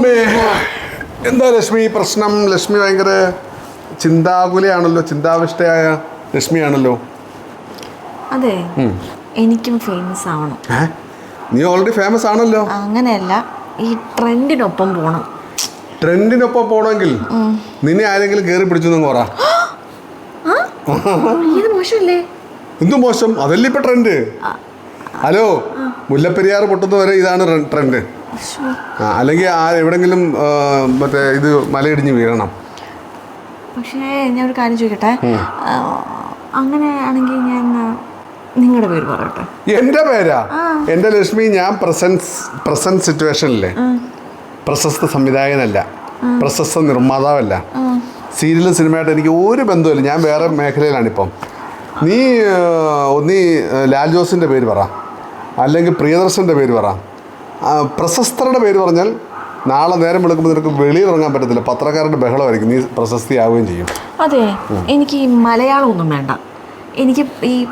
അമ്മേ എന്താ ലക്ഷ്മി പ്രശ്നം? ലക്ഷ്മി ഭയങ്കര ചിന്താകുലയാണല്ലോ ചിന്താവിഷ്ടയായ ലക്ഷ്മിയാണല്ലോ. അതെ എനിക്കും ഫേമസ് ആവണം. നീ ഓൾറെഡി ഫേമസ് ആണല്ലോ. അങ്ങനെയല്ല ഈ ട്രെൻഡിനൊപ്പം പോണം. ട്രെൻഡിനൊപ്പം പോണമെങ്കിൽ നിന്നെ ആരെങ്കിലും കയറി പിടിച്ചു പറ. ഇത് മോശമല്ലേ? എന്തു മോശം? അതല്ലേ ഇപ്പൊ ട്രെൻഡ് ഹലോ മുല്ലപ്പെരിയാർ പൊട്ടുന്നവരെ ഇതാണ് ട്രെൻഡ് അല്ലെങ്കിൽ ആ എവിടെങ്കിലും മറ്റേ ഇത് മലയിടിഞ്ഞ് വീഴണം. പക്ഷേ ഞാൻ ഒരു കാര്യം ചോദിക്കട്ടെ? അങ്ങനെ അങ്ങനെയാണെങ്കിൽ ഞാൻ നിങ്ങളുടെ പേര് പറയട്ടെ? എന്റെ പേരാ? എന്റെ ലക്ഷ്മി ഞാൻ പ്രസൻസ് പ്രസന്റ് സിറ്റുവേഷനില്ലേ പ്രശസ്ത സംവിധായകനല്ല. പ്രശസ്ത നിർമ്മാതാവല്ല. സീരിയലും സിനിമയായിട്ട് എനിക്ക് ഒരു ബന്ധമില്ല ഞാൻ വേറെ മേഖലയിലാണിപ്പം. നീ ഒന്നീ ലാൽ ജോസിന്റെ പേര് പറ. അല്ലെങ്കിൽ പ്രിയദർശന്റെ പേര് പറ. പ്രശസ്തരുടെ പേര് പറഞ്ഞാൽ നാളെ നേരം വെളുക്കുമ്പോൾ നിനക്ക് വെളിയിൽ ഇറങ്ങാൻ പറ്റത്തില്ല. പത്രക്കാരുടെ ബഹളമായിരിക്കും. നീ പ്രശസ്തിയാവുകയും ചെയ്യും. അതെ. എനിക്ക് ഈ മലയാളം ഒന്നും വേണ്ട. എനിക്ക് ഈ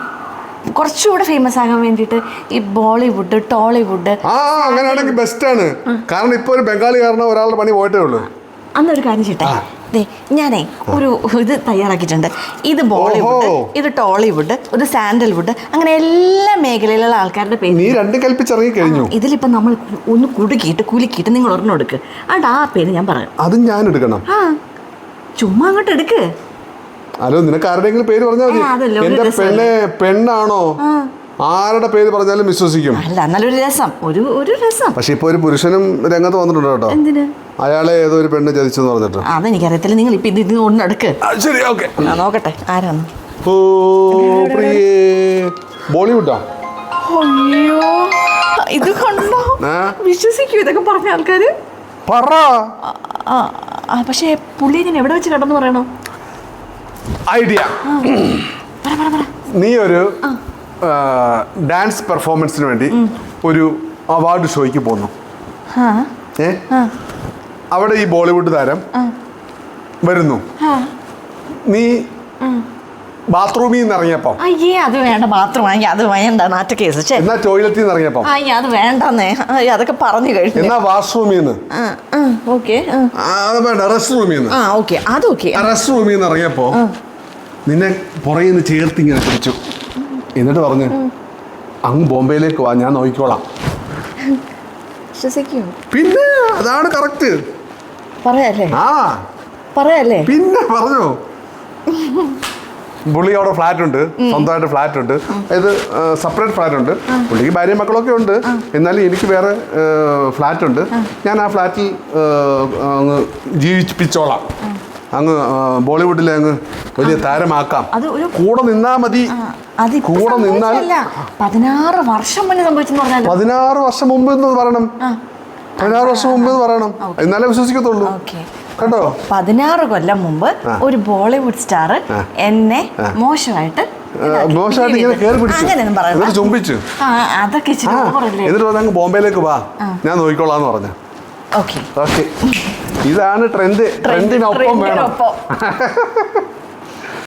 കുറച്ചുകൂടെ ഫേമസ് ആകാൻ വേണ്ടിയിട്ട് ഈ ബോളിവുഡ് ടോളിവുഡ് ആ അങ്ങനെയാണെങ്കിൽ ആണ്. കാരണം ഇപ്പോൾ ഒരു ബംഗാളി കാരണം ഒരാളുടെ പണി പോയിട്ടേ ഉള്ളൂ. അന്നൊരു കാര്യം ചെയ്യട്ടെ. ഞാനേ ഒരു ഇത് തയ്യാറാക്കിയിട്ടുണ്ട്. ഇത് ബോളിവുഡ് ഇത് ടോളിവുഡ് ഒരു സാൻഡൽവുഡ് അങ്ങനെ എല്ലാ മേഖലയിലുള്ള ആൾക്കാരുടെ പേര് നീ രണ്ടും കൽപ്പിച്ചിറങ്ങി കഴിഞ്ഞു. ഇതിലിപ്പോ നമ്മൾ ഒന്ന് കുടുക്കിയിട്ട് കുലുക്കിയിട്ട് നിങ്ങൾ ഒരെണ്ണം എടുക്ക്. അതുകൊണ്ട് ആ പേര് ഞാൻ പറയാം. അതും ഞാൻ എടുക്കണം. ആ ചുമ്മാ അങ്ങോട്ട് എടുക്ക്. അല്ലോ നിനക്ക് ആരുടെയെങ്കിലും പേര് പറഞ്ഞാൽ മതി. എന്റെ പെണ്ണെ പെണ്ണ് പെണ്ണാണോ? ആരുടെ പേര് പറഞ്ഞാലും വിശ്വസിക്കും. അല്ല നല്ലൊരു രസം. ഒരു ഒരു രസം. പക്ഷെ ഇപ്പൊ ഒരു പുരുഷനും രംഗത്ത് വന്നിട്ടുണ്ട് കേട്ടോ. എന്തിന്? അയാളെ ഏതോ ഒരു പെണ്ണ് ചതിച്ചെന്ന് പറഞ്ഞിട്ട്. അതെനിക്കറിയത്തില്ല. നിങ്ങൾ ഇപ്പോ ഇത് ഒന്ന് എടുക്ക്. ശരി ഓക്കെ. നോക്കട്ടെ. ആരാണ്? ഓ പ്രിയേ. ബോളിവുഡാ? അയ്യോ. ഇത് കണ്ടോ? വിശ്വസിക്കൂ ഇതൊക്കെ പറഞ്ഞ ആൾക്കാര്. പറ. ആ, ആ, ആ, പക്ഷേ പുള്ളി ഞാൻ എവിടെ വെച്ച് കണ്ടെന്ന് പറയണോ? ഐഡിയ. പറ പറ പറ. നീ ഒരു ഡാൻസ് പെർഫോമൻസിന് വേണ്ടി ഒരു അവാർഡ് ഷോയ്ക്ക് പോന്നു. ആ ഏ? ആ. അവിടെ ഈ ബോളിവുഡ് താരം ആ. വരുന്നു. ആ. നീ ബാത്റൂമിൽ നിന്ന് ഇറങ്ങിയപ്പോ. അയ്യേ അത് വേണ്ട ബാത്റൂം. അത് വേണ്ട നാറ്റ കേസ്. ചേ എന്നാ ടോയ്ലറ്റിൽ നിന്ന് ഇറങ്ങിയപ്പോ? അയ്യ അത് വേണ്ടെന്നേ. അയ്യ അതൊക്കെ പറഞ്ഞു കഴിഞ്ഞു. എന്നാ വാഷ്റൂമിൽ നിന്ന്? ആ ആ ഓക്കെ ആ. ആ, അത് വേണ്ട റെസ്റ്റ് റൂമിൽ നിന്ന്. ആ ഓക്കെ അത് ഓക്കെ. റെസ്റ്റ്റൂമിൽ റെസ്റ്റ് റൂമിൽ നിന്ന് ഇറങ്ങിയപ്പോ നിന്നെ പുറകിൽ നിന്ന് ചേർത്ത് ഇങ്ങനെ പിടിച്ചു. എന്നിട്ട് പറഞ്ഞു അങ്ങ് ബോംബെയിലേക്ക് വാ ഞാൻ നോക്കിക്കോളാം. വിശ്വസിക്കൂ. പിന്നെ അതാണ് കറക്റ്റ്. പറയാല്ലേ? ആ. പറയാല്ലേ? പിന്നെ പറഞ്ഞു. പുള്ളി അവിടെ ഫ്ലാറ്റ് ഉണ്ട് സ്വന്തമായിട്ട് ഫ്ലാറ്റ് ഉണ്ട് അതായത് സെപ്പറേറ്റ് ഫ്ലാറ്റ് ഉണ്ട് പുള്ളിക്ക് ഭാര്യയും മക്കളൊക്കെ ഉണ്ട്. എന്നാലും എനിക്ക് വേറെ ഫ്ലാറ്റ് ഉണ്ട് ഞാൻ ആ ഫ്ലാറ്റിൽ അങ്ങ് ജീവിപ്പിച്ചോളാം. അങ്ങ് ബോളിവുഡിലെ അങ്ങ് വലിയ താരമാക്കാം. കൂടെ നിന്നാ മതി. കൂടെ നിന്നാൽ. പതിനാറ് വർഷം മുന്നേ പതിനാറ് വർഷം മുമ്പ് എന്ന് പറയണം. പതിനാറ് വർഷം മുമ്പ് എന്ന് പറയണം. എന്നാലേ വിശ്വസിക്കത്തുള്ളൂ. കേട്ടോ പതിനാറ് കൊല്ലം മുമ്പ് ഒരു ബോളിവുഡ് സ്റ്റാർ എന്നെ മോശമായിട്ട് മോശമായിട്ട് ഇങ്ങനെ കയറി പിടിച്ചു. ചുംബിച്ചു. അതൊക്കെ എന്നിട്ട് പറഞ്ഞു ബോംബെയിലേക്ക് വാ. ഞാൻ നോക്കിക്കോളാന്ന് പറഞ്ഞു. ഓക്കെ. ഇതാണ് ട്രെൻഡ്. ട്രെൻഡിനൊപ്പം. വേണം.